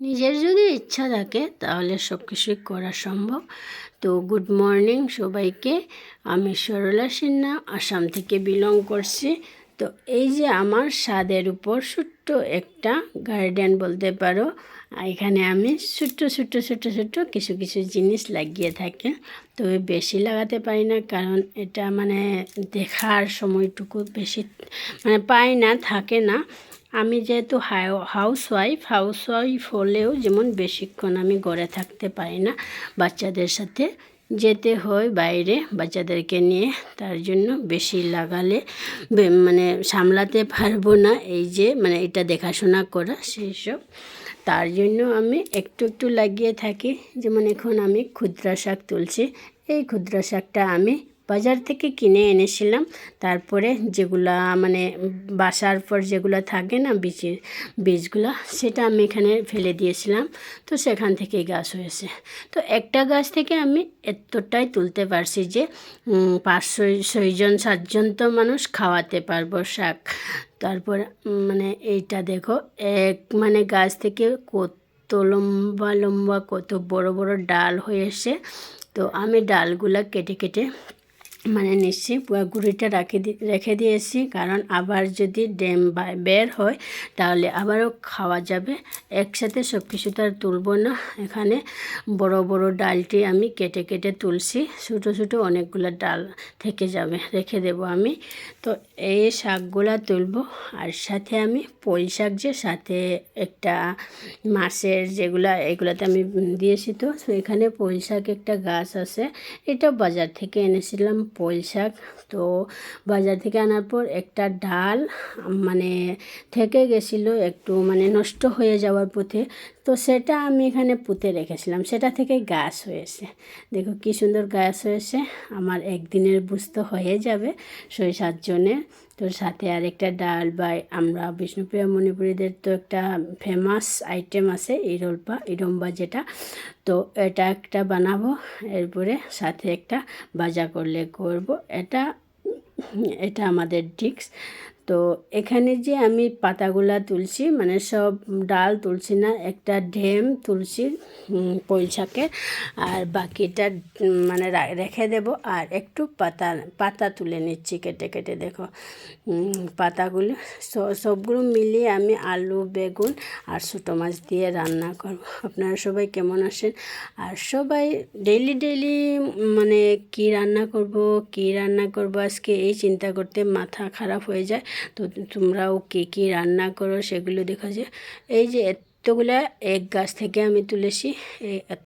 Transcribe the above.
নিজের যদি ইচ্ছা থাকে, তাহলে সব কিছুই করা সম্ভব। তো গুড মর্নিং সবাইকে। আমি সরলা সিনহা, আসাম থেকে বিলং করছি। তো এই যে আমার স্বাদের উপর ছোট্ট একটা গার্ডেন বলতে পারো এখানে আমি ছোট্ট ছোট্ট ছোট্ট ছোট্ট কিছু কিছু জিনিস লাগিয়ে থাকি। তবে বেশি লাগাতে পারি না, কারণ এটা মানে দেখার সময়টুকু বেশি মানে পাই না, থাকে না। আমি যেহেতু হাউস ওয়াইফ হাউস ওয়াইফ হলেও যেমন বেশিক্ষণ আমি ঘরে থাকতে পারি না, বাচ্চাদের সাথে যেতে হয় বাইরে, বাচ্চাদেরকে নিয়ে, তার জন্য বেশি লাগালে মানে সামলাতে পারব না, এই যে মানে এটা দেখাশোনা করা সেই সব তার জন্য আমি একটু একটু লাগিয়ে থাকি, যেমন এখন আমি ক্ষুদ্রা শাক তুলছি, এই ক্ষুদ্রা শাকটা আমি বাজার থেকে কিনে এনেছিলাম। তারপরে যেগুলা মানে বাসার পর যেগুলো থাকে না বীজের বীজগুলো, সেটা আমি এখানে ফেলে দিয়েছিলাম। তো সেখান থেকেই গাছ হয়েছে। তো একটা গাছ থেকে আমি এতটাই তুলতে পারছি যে পাঁচ ছয়জন সাতজন তো মানুষ খাওয়াতে পারব শাক। তারপর মানে এইটা দেখো, এক মানে গাছ থেকে কত লম্বা লম্বা, কত বড় বড় ডাল হয়েছে। তো আমি ডালগুলা কেটে কেটে মানে নিচ্ছি গুঁড়িটা রাখে রেখে দিয়েছি। কারণ আবার যদি ডেম বের হয়, তাহলে আবারও খাওয়া যাবে। একসাথে সব কিছু তো আর তুলব না। এখানে বড় বড় ডালটি আমি কেটে কেটে তুলছি। ছোটো ছোটো অনেকগুলো ডাল থেকে যাবে, রেখে দেব আমি। তো এই শাকগুলা তুলব। আর সাথে আমি পই শাক যে, সাথে একটা মাছের যেগুলা, এগুলাতে আমি দিয়েছি তো। এখানে পই শাক একটা গাছ আছে। এটা বাজার থেকে এনেছিলাম পই শাক। তো বাজার থেকে আনার পর একটা ডাল মানে থেকে গেছিল একটু মানে নষ্ট হয়ে যাওয়ার পথে। তো সেটা আমি এখানে পুঁতে রেখেছিলাম। সেটা থেকে গাছ হয়েছে। দেখো কি সুন্দর গাছ হয়েছে। আমার একদিনের বুঝতে হয়ে যাবে ছয় সাতজনের তো সাথে আর একটা ডাল বা আমরা বিষ্ণুপ্রিয়া মণিপুরীদের তো একটা ফেমাস আইটেম আছে, ইরোলপা, ইরম্বা যেটা। তো এটা একটা বানাবো, এরপরে সাথে একটা বাজা করলে করব। এটা এটা আমাদের ডিক্স তো এখানে যে আমি পাতাগুলা তুলছি মানে সব ডাল তুলছি না, একটা ঢেম তুলছি পয়সাকে আর বাকিটা মানে রেখে দেব, আর একটু পাতা পাতা তুলে নিচ্ছি কেটে কেটে, দেখো। পাতাগুলো সবগুলো মিলিয়ে আমি আলু, বেগুন আর ছোটো মাছ দিয়ে রান্না করব। আপনারা সবাই কেমন আসেন আর সবাই ডেইলি ডেইলি মানে কি রান্না করব, কি রান্না করব, আজকে এই চিন্তা করতে মাথা খারাপ হয়ে যায়। তো তোমরাও কে কী রান্না করো সেগুলো দেখো যে, এই যে এতগুলা এক গাছ থেকে আমি তুলেছি, এই